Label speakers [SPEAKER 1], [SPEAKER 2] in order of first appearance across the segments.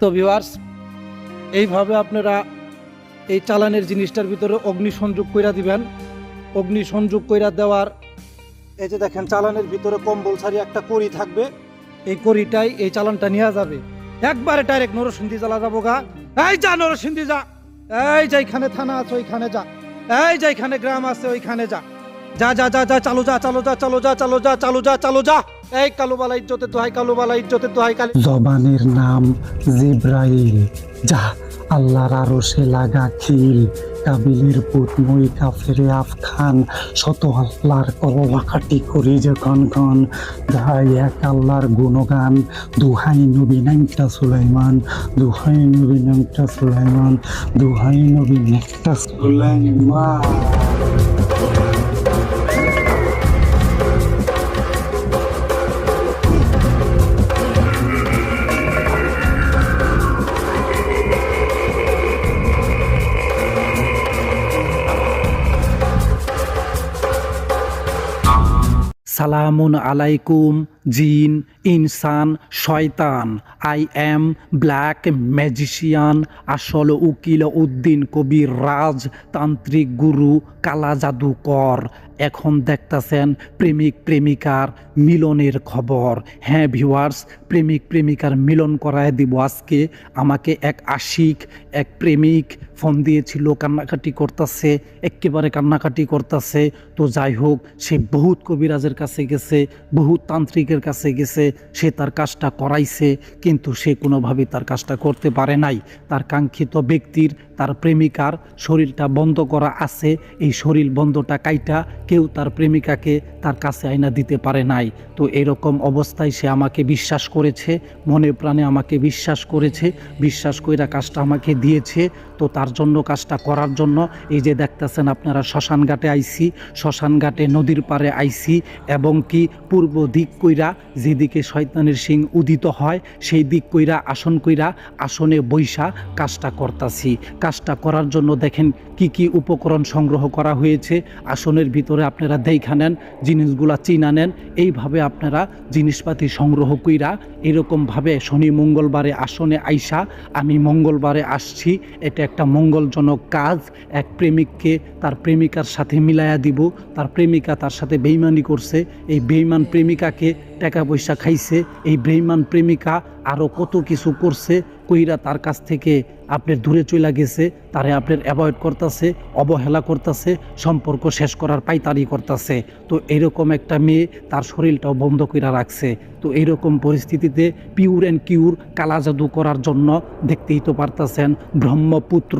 [SPEAKER 1] তো ভিউয়ার্স এইভাবে আপনারা এই চালানের জিনিসটার ভিতরে অগ্নি সংযোগ কইরা দিবেন। অগ্নি সংযোগ কইরা দেওয়ার এই যে দেখেন, চালানের ভিতরে কম্বলসারি একটা কড়ি থাকবে। এই কড়িটাই এই চালানটা নেওয়া যাবে। একবারে ডাইরেক্ট নরসিংদী জ্বালা যাব গা। এই যা নরসিংদী যা। এই যেখানে থানা আছে, ওইখানে যা। এই যেখানে গ্রাম আছে, ওইখানে যা। যা যা যা যা, চালু যা চালু যা চালু যা চালু যা চালু যা চালু যা। এই কালুবালা ইজ্জতে দোহাই কালুবালা ইজ্জতে দোহাই কালী
[SPEAKER 2] জবানের নাম জিব্রাইল, যা আল্লাহর আরও সে লাগা খিল কাবিলের পুতমই কাফেরে আফখান, শত আল্লাহর কলমাকাটি করি যখন গন গাই এক আল্লাহর গুণগান, দুহাই নবী নামটা সুলাইমান, দুহাই নবী নামটা সুলাইমান, দুহাই নবী নামটা সুলাইমান।
[SPEAKER 1] সালামুন আলাইকুম জিন, ইনসান, শয়তান। আই এম ব্ল্যাক ম্যাজিশিয়ান আসল উকিল উদ্দিন কবির রাজ, তান্ত্রিক গুরু, কালা জাদুকর। এখন দেখতাছেন প্রেমিক প্রেমিকার মিলনের খবর। হ্যাঁ ভিউয়ার্স প্রেমিক প্রেমিকার মিলন করায় দিব আজকে। আমাকে এক আশিক, এক প্রেমিক ফোন দিয়েছিল, কান্নাকাটি করতেছে একেবারে কান্নাকাটি করতেছে। তো যাই হোক, সে বহুত কবিরাজের কাছে গেছে, বহুত তান্ত্রিকের কাছে গেছে, সে তার কাজটা করাইছে, কিন্তু সে কোনোভাবে তার কাজটা করতে পারে নাই। তার কাঙ্ক্ষিত ব্যক্তির তার প্রেমিকার শরীরটা বন্ধ করা আছে, এই শরীর বন্ধটা কাইটা কেউ তার প্রেমিকাকে তার কাছে আয়না দিতে পারে নাই। তো এরকম অবস্থায় সে আমাকে বিশ্বাস করেছে, মনে প্রাণে আমাকে বিশ্বাস করেছে, বিশ্বাস কইরা কাজটা আমাকে দিয়েছে। তো তার জন্য, কাজটা করার জন্য এই যে দেখতেছেন আপনারা শ্মশান ঘাটে আইসি, শ্মশান ঘাটে নদীর পাড়ে আইসি এবং কি পূর্ব দিক কইরা যেদিকে শয়তানের সিং উদিত হয়, সেই দিক কইরা, আসন কইরা আসনে বৈশা কাজটা করতাছি। কাজটা করার জন্য দেখেন কি কি উপকরণ সংগ্রহ করা হয়েছে। আসনের ভিতরে আপনারা দেখা নেন, জিনিসগুলা চিনা নেন। এইভাবে আপনারা জিনিসপাতি সংগ্রহ কইরা এরকমভাবে শনি মঙ্গলবারে আসনে আইসা আমি মঙ্গলবারে আসছি। এটা একটা মঙ্গলজনক কাজ। এক প্রেমিককে তার প্রেমিকার সাথে মিলায়া দিব। তার প্রেমিকা তার সাথে বেইমানি করছে। এই বেইমান প্রেমিকাকে টাকা পয়সা খাইছে। এই বেইমান প্রেমিকা আরও কত কিছু করছে। কইরা তার কাছ থেকে আপনার দূরে চলে গেছে, তারে আপনার অ্যাভয়েড করতেছে, অবহেলা করতেছে, সম্পর্ক শেষ করার পাইতারি করতেছে। তো এরকম একটা মেয়ে তার শরীরটাও বন্ধ কইরা রাখছে। তো এইরকম পরিস্থিতিতে পিওর অ্যান্ড কিউর কালা জাদু করার জন্য দেখতেই তো পারতেছেন, ব্রহ্মপুত্র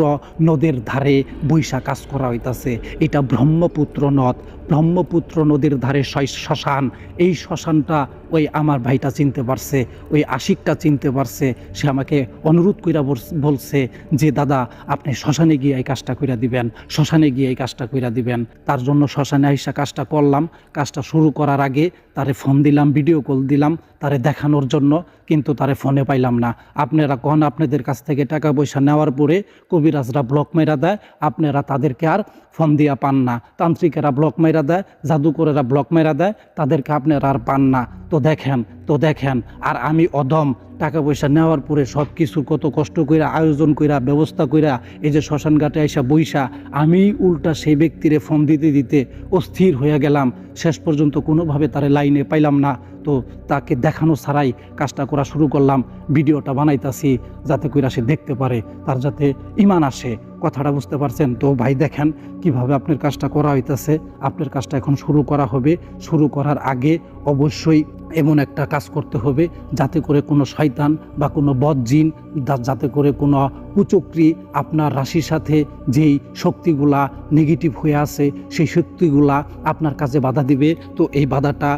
[SPEAKER 1] নদের ধারে বৈশা কাজ করা হইতাছে। এটা ব্রহ্মপুত্র নদ। ব্রহ্মপুত্র নদীর ধারে শ্মশান। এই শ্মশানটা ওই আমার ভাইটা চিনতে পারছে, ওই আশিকটা চিনতে পারছে। সে আমাকে অনুরোধ কইরা বলছে যে, দাদা, আপনি শ্মশানে গিয়ে এই কাজটা কইরা দিবেন, শ্মশানে গিয়ে এই কাজটা কইরা দিবেন। তার জন্য শ্মশানে আইসা কাজটা করলাম। কাজটা শুরু করার আগে তারে ফোন দিলাম ভিডিও কল দিলাম। তারে দেখানোর জন্য কিন্তু তারে ফোনে পাইলাম না। আপনারা কখন আপনাদের কাছ থেকে টাকা পয়সা নেওয়ার পরে কবিরাজরা ব্লক মেরা দেয়, আপনারা তাদেরকে আর ফোন দিয়া পান না। তান্ত্রিকেরা ব্লক মেরা দেয়, জাদুকরেরা ব্লক মেরা দেয়, তাদেরকে আপনারা আর পান না। তো দেখেন তো দেখেন, আর আমি অদম টাকা পয়সা নেওয়ার পরে সব কিছু কত কষ্ট কইরা, আয়োজন কইরা, ব্যবস্থা কইরা, এই যে শ্মশানঘাটে আইসা বৈশা আমি উল্টা সেই ব্যক্তিরে ফোন দিতে দিতে অস্থির হয়ে গেলাম। শেষ পর্যন্ত কোনোভাবে তার লাইনে পাইলাম না। তো তাকে দেখানো ছাড়াই কাজটা করা শুরু করলাম, ভিডিওটা বানাইতাছি যাতে কইরা সে দেখতে পারে, তার যাতে ইমান আসে। কথাটা বুঝতে পারছেন? তো ভাই দেখেন কীভাবে আপনার কাজটা করা হইতাছে। আপনার কাজটা এখন শুরু করা হবে। শুরু করার আগে অবশ্যই এমন একটা কাজ করতে হবে যাতে করে কোনো শয়তান বা কোনো বদজিন যাতে করে কোনো কুচক্রি আপনার রাশির সাথে যেই শক্তিগুলা নেগেটিভ হয়ে আছে, সেই শক্তিগুলা আপনার কাজে বাধা দিবে। তো এই বাধাটা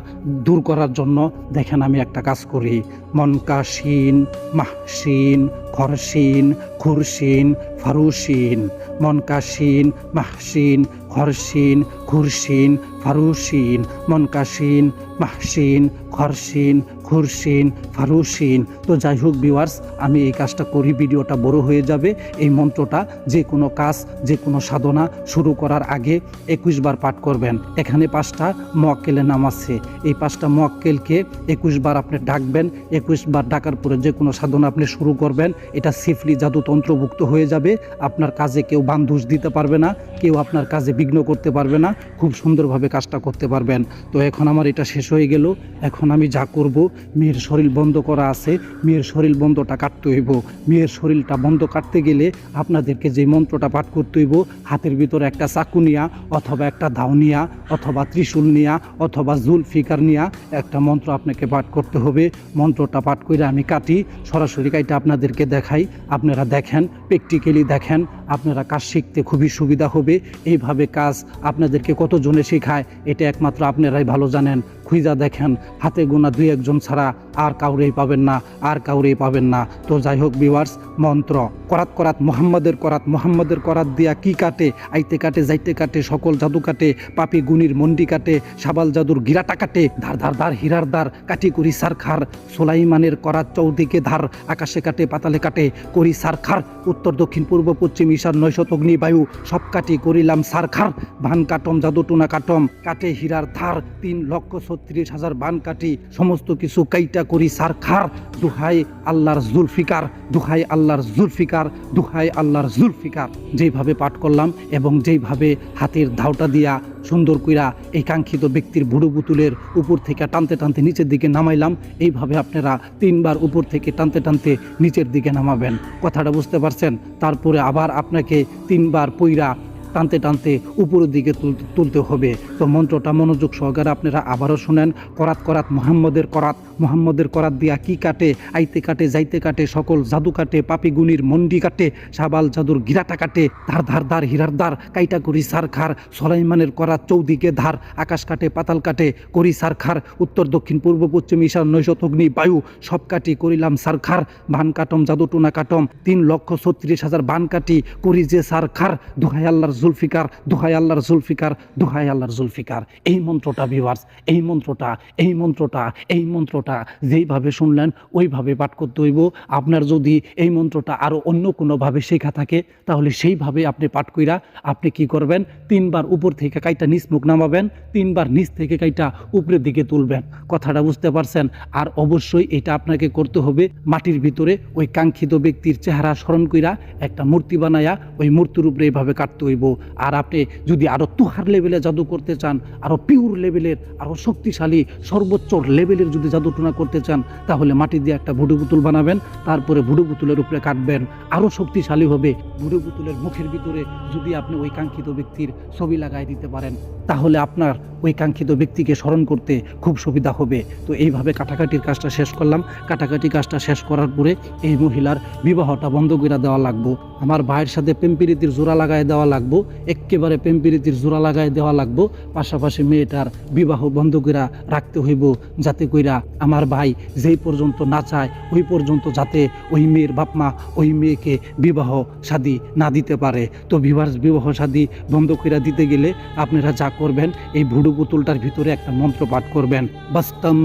[SPEAKER 1] দূর করার জন্য দেখেন আমি একটা কাজ করি। মনকাশিন মাহসিন খরসিন খুরসিন ফারুসিন মনকাশিন মাহসিন খরসিন খুরসিন ফারুসিন মনকাশিন মাহসিন খরসিন খুরশিন ফারুসিন। তো যাই হোক ভিউয়ার্স আমি এই কাজটা করি, ভিডিওটা বড় হয়ে যাবে। এই মন্ত্রটা যে কোনো কাজ, যে কোনো সাধনা শুরু করার আগে একুশ বার পাঠ করবেন। এখানে পাঁচটা মোয়াক্কেলের নাম আছে। এই পাঁচটা মোয়াক্কেলকে একুশ বার আপনি ডাকবেন। একুশ বার ডাকার পরে যে কোনো সাধনা আপনি শুরু করবেন। এটা সেফলি জাদুতন্ত্রভুক্ত হয়ে যাবে। আপনার কাজে কেউ বান্ধুষ দিতে পারবে না, কেউ আপনার কাজে বিঘ্ন করতে পারবে না। খুব সুন্দরভাবে কাজটা করতে পারবেন। তো এখন আমার এটা শেষ হয়ে গেল। এখন আমি যা করব মেয়ের শরীর বন্ধ করা আছে, মেয়ের শরীর বন্ধটা কাটতে হইব। মেয়ের শরীরটা বন্ধ কাটতে গেলে আপনাদেরকে যে মন্ত্রটা পাঠ করতে হইব, হাতের ভিতরে একটা চাকু নিয়া, অথবা একটা ধাও নিয়া, অথবা ত্রিশূল নিয়া, অথবা জুল ফিকার নিয়া একটা মন্ত্র আপনাকে পাঠ করতে হবে। মন্ত্রটা পাঠ করে আমি কাটি, সরাসরি কাইটা আপনাদেরকে দেখাই। আপনারা দেখেন, প্র্যাকটিক্যালি দেখেন, আপনারা কাজ শিখতে খুবই সুবিধা হবে। এইভাবে কাজ আপনাদেরকে কতজনে শেখায়, এটা একমাত্র আপনারাই ভালো জানেন। খুঁজা দেখেন হাতে গোনা দুই একজন ছাড়া আর কাউরেই পাবেন না, আর কাউরেই পাবেন না। তো যাই হোক বিওয়ার্স মন্ত্র, করাত করাত মোহাম্মদের করাত মোহাম্মদের করাত দিয়া কি কাটে? আইতে কাটে, যাইতে কাটে, সকল জাদু কাটে, পাপি গুনির মন্ডি কাটে, সাবাল জাদুর গিরাটা কাটে, ধার ধার ধার হীরার দ্বার, কাটি করি সারখার সোলাইমানের করাত চৌদিকে ধার, আকাশে কাটে, পাতালে কাটে, করি সারখার উত্তর, দক্ষিণ, পূর্ব, পশ্চিম, ঈশান অগ্নি, বায়ু, সব কাটি করিলাম সারখার ভান কাটম জাদুটুনা কাটম, কাটে হীরার ধার, তিন লক্ষ ছত্রিশ হাজার বান কাটি, সমস্ত কিছু কাইটা করি সারখার, দুহাই আল্লাহর জুলফিকার, দুহাই আল্লাহর জুলফিকার, দুহাই আল্লাহর জুলফিকার। যেইভাবে পাঠ করলাম এবং যেইভাবে হাতের ধাওটা দিয়া সুন্দর কইরা এই কাঙ্ক্ষিত ব্যক্তির ভুড়ু বুতুলের উপর থেকে টানতে টানতে নিচের দিকে নামাইলাম, এইভাবে আপনারা তিনবার উপর থেকে টানতে টানতে নিচের দিকে নামাবেন। কথাটা বুঝতে পারছেন? তারপরে আবার আপনাকে তিনবার পইরা টানতে টানতে উপরের দিকে তুলতে হবে। তো মন্ত্রটা মনোযোগ সহকারে আপনারা আবারও শুনেন। করাত করাত মোহাম্মদের করাত। মোহাম্মদের করাত দিয়া কি কাটে? আইতে কাটে, যাইতে কাটে, সকল জাদু কাটে, পাপি গুনির মন্ডি কাটে, সাবাল জাদুর গিরাটা কাটে, ধার ধার ধার, হীরার দ্বার কাইটা করি সার খার, সলাইমানের করাত চৌদিকে ধার, আকাশ কাটে, পাতাল কাটে, করি সার খার, উত্তর, দক্ষিণ, পূর্ব, পশ্চিম, ঈশান, নৈশত, অগ্নি, বায়ু, সব কাটি করিলাম সার খার, বান কাটম, জাদু টুনা কাটম, তিন লক্ষ ছত্রিশ হাজার বান কাটি করি যে সার খার, দুহাই আল্লাহর জুলফিকার, দুহাই আল্লাহর জুলফিকার, দুহাই আল্লাহর জুলফিকার। এই মন্ত্রটা ভিভার্স এই মন্ত্রটা এই মন্ত্রটা এই মন্ত্রটা যেইভাবে শুনলেন, ওইভাবে পাঠ করতে হইব। আপনার যদি এই মন্ত্রটা আরও অন্য কোনোভাবে শেখা থাকে, তাহলে সেইভাবে আপনি পাঠ কইরা আপনি কি করবেন? তিনবার উপর থেকে কাইটা নিচ মুখ নামাবেন, তিনবার নিচ থেকে কাইটা উপরের দিকে তুলবেন। কথাটা বুঝতে পারছেন? আর অবশ্যই এটা আপনাকে করতে হবে মাটির ভিতরে ওই কাঙ্ক্ষিত ব্যক্তির চেহারা স্মরণ কইরা একটা মূর্তি বানায়া ওই মূর্তির উপরে এইভাবে কাটতে হইব। আর আপনি যদি আরও তুহার লেভেলে জাদু করতে চান আরও পিওর লেভেলের আরও শক্তিশালী, সর্বোচ্চ লেভেলের যদি জাদুটনা করতে চান, তাহলে মাটি দিয়ে একটা ভুডু পুতুল বানাবেন, তারপরে ভুডু পুতুলের উপরে কাটবেন আরও শক্তিশালী হবে। ভুডু পুতুলের মুখের ভিতরে যদি আপনি ওই কাঙ্ক্ষিত ব্যক্তির ছবি লাগাই দিতে পারেন, তাহলে আপনার ওই কাঙ্ক্ষিত ব্যক্তিকে স্মরণ করতে খুব সুবিধা হবে। তো এইভাবে কাটাকাটির কাজটা শেষ করলাম। কাটাকাটি কাজটা শেষ করার পরে এই মহিলার বিবাহটা বন্ধ করে দেওয়া লাগবো। আমার ভাইয়ের সাথে প্রেমপিরিতির জোড়া লাগাই দেওয়া লাগবো। একেবারে প্রেমপিরিতির জোড়া লাগাই দেওয়া লাগবো। পাশাপাশি মেয়েটার বিবাহ বন্ধ করে রাখতে হইব, যাতে কইরা আমার ভাই যেই পর্যন্ত না চায়, ওই পর্যন্ত যাতে ওই মেয়ের বাপমা ওই মেয়েকে বিবাহ শাদী না দিতে পারে। তো বিবাহ বিবাহ শাদী বন্ধ করে দিতে গেলে আপনারা যা করবেন, এই ভুডু পুতুলটার ভিতরে একটা মন্ত্র পাঠ করবেন। বাস্তম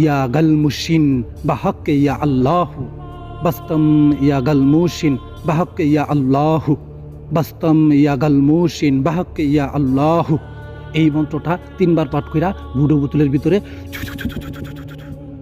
[SPEAKER 1] ইয়া গাল মুশিন বা হক ইয়া আল্লাহ। বাস্তম ইয়া গাল মুশিন বা হক ইয়া আল্লাহ। বাস্তম ইয়া গাল মুশিন বাহক ইয়া আল্লাহ। এই মন্ত্রটা তিনবার পাঠ কইরা বুড়ো বোতলের ভিতরে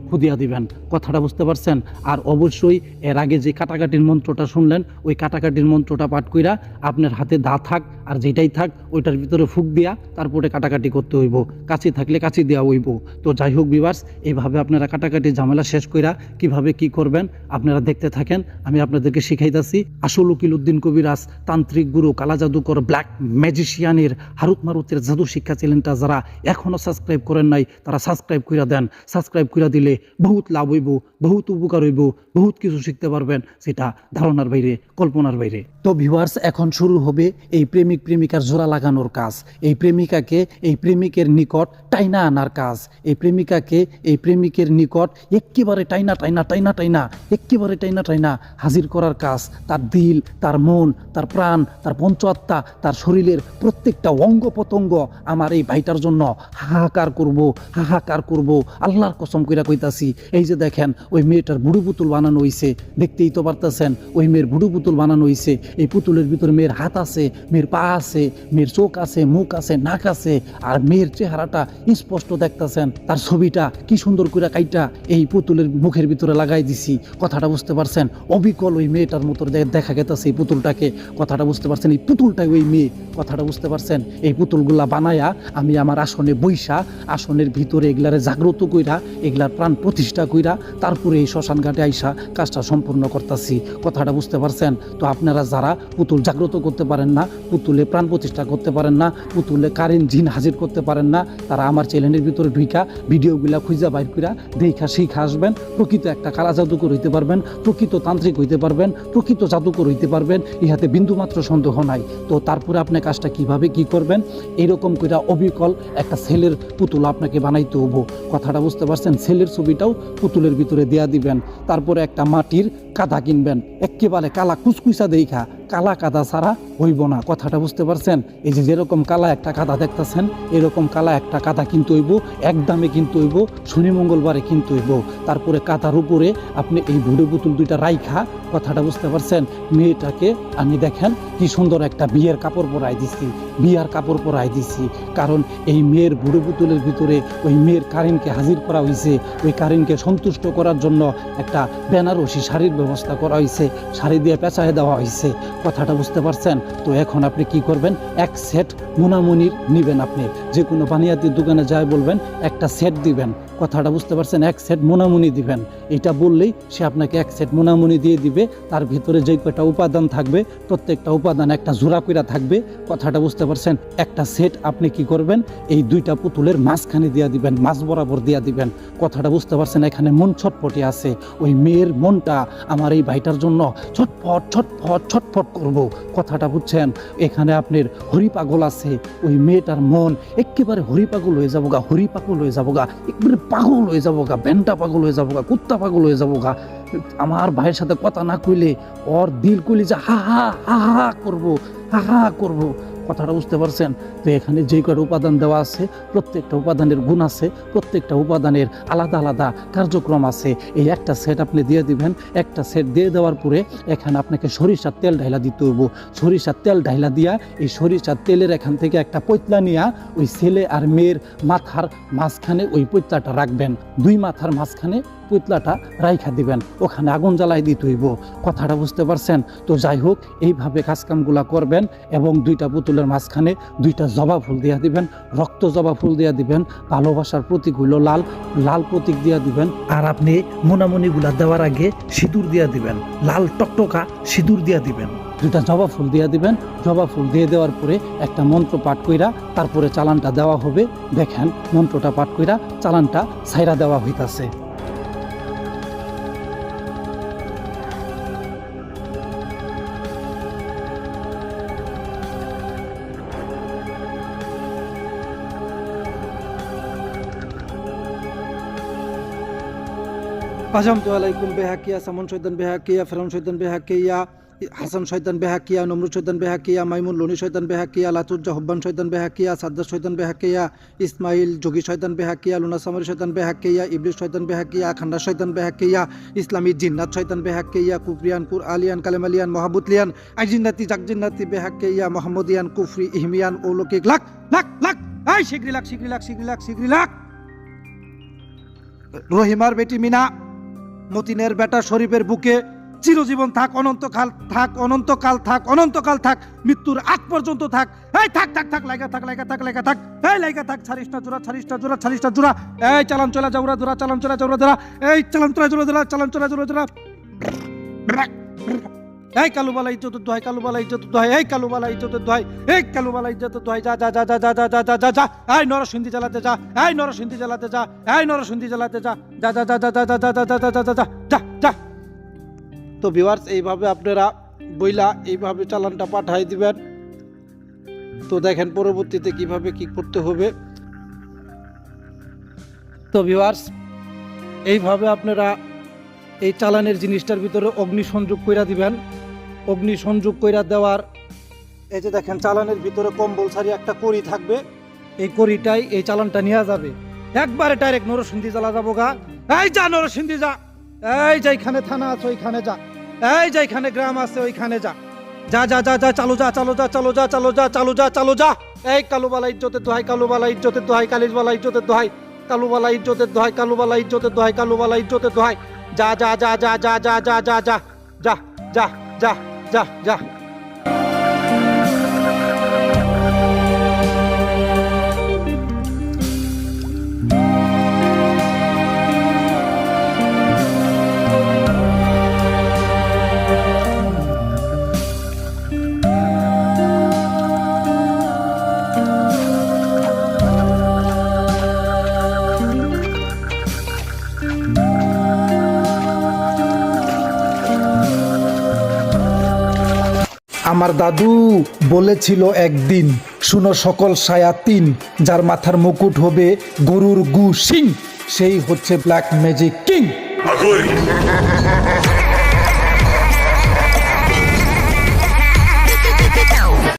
[SPEAKER 1] খুদিয়া দিবেন। কথাটা বুঝতে পারছেন? আর অবশ্যই এর আগে যে কাটাকাটির মন্ত্রটা শুনলেন, ওই কাটাকাটির মন্ত্রটা পাঠ কইরা আপনার হাতে দা থাক আর যেটাই থাক, ওইটার ভিতরে ফুক দিয়া তারপরে কাটাকাটি করতে হইব। কাছি থাকলে কাছি দেওয়া হইব। তো যাই হোক বিভার্স এইভাবে আপনারা কাটাকাটি ঝামেলা শেষ কইরা কীভাবে কি করবেন আপনারা দেখতে থাকেন, আমি আপনাদেরকে শিখাইতাছি। আসল উকিল উদ্দিন কবিরাজ, তান্ত্রিক গুরু, কালা জাদুকর ব্ল্যাক ম্যাজিশিয়ানের হারুত মারুতের জাদু শিক্ষা চ্যানেলটা যারা এখনও সাবস্ক্রাইব করেন নাই, তারা সাবস্ক্রাইব কইরা দেন। সাবস্ক্রাইব কইরা দিলে বহুত লাভ হইব। বহুত উপকার হইব, বহুত কিছু শিখতে পারবেন, সেটা ধারণার বাইরে, কল্পনার বাইরে। তো ভিউয়ার্স এখন শুরু হবে এই প্রেমিক প্রেমিকার জোড়া লাগানোর কাজ। এই প্রেমিকাকে, এই প্রেমিকের নিকট টাইনা আনার কাজ। এই প্রেমিকাকে, এই প্রেমিকের নিকট একেবারে টাইনা টাইনা টাইনা টাইনা একেবারে টাইনা টাইনা হাজির করার কাজ। তার দিল, তার মন, তার প্রাণ, তার পঞ্চাত্মা, তার শরীরের প্রত্যেকটা অঙ্গ প্রত্যঙ্গ আমার এই ভাইটার জন্য হাহাকার করব হাহাকার করব। আল্লাহর কসম কইরা কইতাছি, এই যে দেখেন ওই মেয়েটার বুড়ু পুতুল বানানো হইছে। দেখতেই তো পারতেছেন, ওই মেয়ের বুড়ো পুতুল বানানো হইছে। এই পুতুলের ভিতরে মেয়ের হাত আছে, মেয়ের পা আছে, মেয়ের চোখ আছে, মুখ আছে, নাক আছে, আর মেয়ের চেহারাটা স্পষ্ট দেখতাছেন। তার ছবিটা কি সুন্দর করে কাইটা এই পুতুলের মুখের ভিতরে লাগাই দিছি। কথাটা বুঝতে পারছেন? অবিকল ওই মেয়েটার মতো দেখা গেতেছে এই পুতুলটাকে। কথাটা বুঝতে পারছেন? এই পুতুলটাই ওই মেয়ে। কথাটা বুঝতে পারছেন? এই পুতুলগুলা বানায়া আমি আমার আসনে বৈশা আসনের ভিতরে এগুলারে জাগ্রত কইরা, এগুলার প্রাণ প্রতিষ্ঠা কইরা তারপরে এই শ্মশান ঘাটে আইসা কাজটা সম্পূর্ণ করতেছি। কথাটা বুঝতে পারছেন? তো আপনারা যারা পুতুল জাগ্রত করতে পারেন না, পুতুলে প্রাণ প্রতিষ্ঠা করতে পারেন না, পুতুলে কারেন্ট জিন হাজির করতে পারেন না, তারা আমার চ্যানেলের ভিতরে ঢুইকা ভিডিওগুলা খুঁজা বাইর কইরা দেখা শিখা আসবেন। প্রকৃত একটা কালা জাদুকর হইতে পারবেন, প্রকৃত তান্ত্রিক হইতে পারবেন, প্রকৃত জাদুকর হইতে পারবেন, ইহাতে বিন্দুমাত্র সন্দেহ নাই। তো তারপরে আপনি কাজটা কীভাবে কি করবেন? এরকম কইরা অবিকল একটা ছেলের পুতুল আপনাকে বানাইতে হব কথাটা বুঝতে পারছেন? ছেলের ছবিটাও পুতুলের ভিতরে দেয়া দিবেন। তারপরে একটা মাটির কাদা কিনবেন। একেবারে কালা কুচকুচা দেখা কালা কাদা ছাড়া হইব না। কথাটা বুঝতে পারছেন? এই যে যেরকম কালা একটা কাদা দেখতেছেন, এরকম কালা একটা কাদা কিন্তু হইব একদমে কিন্তু হইব, শনি মঙ্গলবারে কিন্তু হইব। তারপরে কাদার উপরে আপনি এই ভুড়ে পুতুল দুইটা রাইখা কথাটা বুঝতে পারছেন? মেয়েটাকে আমি দেখেন কি সুন্দর একটা বিয়ের কাপড় পরাই দিছি, বিয়ার কাপড় পরাই দিছি। কারণ এই মেয়ের বুড়ো পুতুলের ভিতরে ওই মেয়ের কারিনকে হাজির করা হয়েছে ওই কারিনকে সন্তুষ্ট করার জন্য একটা বেনারসি শাড়ির ব্যবস্থা করা হয়েছে শাড়ি দিয়ে পেঁচায় দেওয়া হয়েছে কথাটা বুঝতে পারছেন? তো এখন আপনি কি করবেন? এক সেট মোনামনির নিবেন আপনি। যে কোনো বানিয়াতির দোকানে যায় বলবেন, একটা সেট দিবেন। কথাটা বুঝতে পারছেন? এক সেট মোনামুনি দিবেন। এটা বললেই সে আপনাকে এক সেট মোনামুনি দিয়ে দিবে। তার ভিতরে যে কয়টা উপাদান থাকবে, প্রত্যেকটা উপাদান একটা জোড়া কইরা থাকবে। কথাটা বুঝতে পারছেন? একটা সেট আপনি কি করবেন? এই দুইটা পুতুলের মাঝখানে দিয়া দিবেন, মাঝ বরাবর দিয়া দিবেন। কথাটা বুঝতে পারছেন? এখানে মন ছটপটে আছে। ওই মেয়ের মনটা আমার এই ভাইটার জন্য ছটফট ছটফট ছটফট করব। কথাটা বুঝছেন? এখানে আপনার হরি পাগল আছে। ওই মেয়েটার মন একেবারে হরি পাগল হয়ে যাব গা হরি পাগল হয়ে যাব গা একবারে পাগল হয়ে যাব গা ভেন্টা পাগল হয়ে যাব গা কুত্তা পাগল হয়ে যাব গা আমার ভাইয়ের সাথে কথা না কইলে ওর দিল কইলে যে হা হা হা হা করব হা হা করব কথাটা বুঝতে পারছেন? তো এখানে যে কটা উপাদান দেওয়া আছে, প্রত্যেকটা উপাদানের গুণ আছে, প্রত্যেকটা উপাদানের আলাদা আলাদা কার্যক্রম আছে। এই একটা সেট আপনি দিয়ে দিবেন, একটা সেট দিয়ে দেওয়ার পরে এখানে আপনাকে সরিষার তেল ঢাইলা দিতে হইব। সরিষার তেল ঢাইলা দিয়া এই সরিষার তেলের এখান থেকে একটা পৈতলা নিয়া ওই ছেলে আর মেয়ের মাথার মাঝখানে ওই পৈতলাটা রাখবেন। দুই মাথার মাঝখানে পুতলাটা রাইখা দিবেন, ওখানে আগুন জ্বালাই দিতে হইব। কথাটা বুঝতে পারছেন? তো যাই হোক, এইভাবে কাজকামগুলা করবেন এবং দুইটা পুতুলের মাঝখানে দুইটা জবা ফুল দিয়া দিবেন, রক্ত জবা ফুল দিয়া দিবেন, ভালোবাসার প্রতীক হইল লাল লাল প্রতীক দিয়া দিবেন, আর আপনি মোনামনিগুলা দেওয়ার আগে সিঁদুর দিয়া দিবেন, লাল টকটকা সিঁদুর দিয়া দিবেন। দুইটা জবা ফুল দিয়ে দিবেন, জবা ফুল দিয়ে দেওয়ার পরে একটা মন্ত্র পাঠ কইরা তারপরে চালানটা দেওয়া হবে। দেখেন, মন্ত্রটা পাঠ কইরা চালানটা ছাইরা দেওয়া হইতাছে।
[SPEAKER 3] আজমতু আলাইকুম বেহাকিয়া সামন শৈতান বেহাকিয়া ফেরাউন শৈতান বেহাকিয়া হাসান শৈতান বেহাকিয়া নমরুদ শৈতান বেহাকিয়া মাইমুন লনি শৈতান বেহাকিয়া লাতুজ্জা হব্বান শৈতান বেহাকিয়া সাদ্দার শৈতান বেহাকিয়া ইসমাইল যোগী শৈতান বেহাকিয়া সামরি শৈতান বেহাকিয়া ইবলিস শৈতান বেহাকিয়া খান্ডা শৈতান বেহাকিয়া ইসলামী জিন্নাত শৈতান বেহাকিয়া কুফরিয়ান কুর আলিয়ান কালেমালিয়ান মহাবুতলিয়ান আইজিন্নাতি জাকজিন্নাতি বেহাকিয়া মোহাম্মদিয়ান কুফরি ইহমিয়ান অলৌকিক লাখ লাখ লাখ আই শিগরি লাখ শিগরি লাখ শিগরি লাখ শিগরি লাখ রহিমার বেটি মিনা মতিনের বেটা শরীফের বুকে, চিরজীবন থাক অনন্তকাল থাক অনন্তকাল থাক অনন্তকাল, থাক, মৃত্যুর আগ পর্যন্ত থাক। এই থাক থাক থাক লাগা থাক লাগা থাক লাগা থাক। এই লাগা থাক ছারিশটা জোড়া ছারিশটা জোড়া ছারিশটা জোড়া। এই চালান, চলা যাওরা জোড়া, চালান, চলা যাওরা জোড়া। এই চালান, চলা জোড়া জোড়া, চালান, চলা জোড়া জোড়া। এই কালুবালা ইজ্জতের দোহাই কালুবালা ইজ্জতের দোহাই এই কালুবালা ইজ্জতের দোহাই এই কালুবালা ইজ্জতের দোহাই যা যা যা যা যা যা যা যা যা যা এই নরসিংদী জেলাতে যা এই নরসিংদী জেলাতে যা এই নরসিংদী জেলাতে যা যা যা যা যা যা যা যা যা যা যা যা যা যা যা তো ভিউয়ার্স এইভাবে আপনারা বইলা এইভাবে চালানটা পাঠাই দিবেন তো দেখেন পরবর্তীতে কীভাবে কি করতে হবে তো ভিউয়ার্স এইভাবে আপনারা এই চালানের জিনিসটার ভিতরে অগ্নি সংযোগ কইরা দিবেন অগ্নি সংযোগ কইরা দেওয়ার এই যে দেখেন চালানের ভিতরে কম্বলসারি একটা কড়ি থাকবে এই কড়িটাই এই চালানটা নেওয়া যাবে একবারে ডাইরেক্ট নরসিংদী জ্বালা যাব গা এই যা নরসিংদী যা এই যে এখানে থানা আছে ওইখানে যা এই যে এখানে গ্রাম আছে ওইখানে যা যা যা যা যা চালু যা চালু যা চালু যা চালু যা চালু যা চালু যা এই কালুবালা ইজ্জতের দোহাই কালুবালা ইজ্জতের দোহাই কালিজবালা ইজ্জতের দোহাই কালুবালা ইজ্জতের দোহাই কালুবালা ইজ্জতের দোহাই কালুবালা ইজ্জতের দোহাই যা যা যা যা যা যা যা যা যা যা যা যা যা যা।
[SPEAKER 1] আমার দাদু বলেছিল একদিন, শুনো সকল সায়াতিন যার মাথার মুকুট হবে গরুর গু সিং, সেই হচ্ছে ব্ল্যাক ম্যাজিক কিং!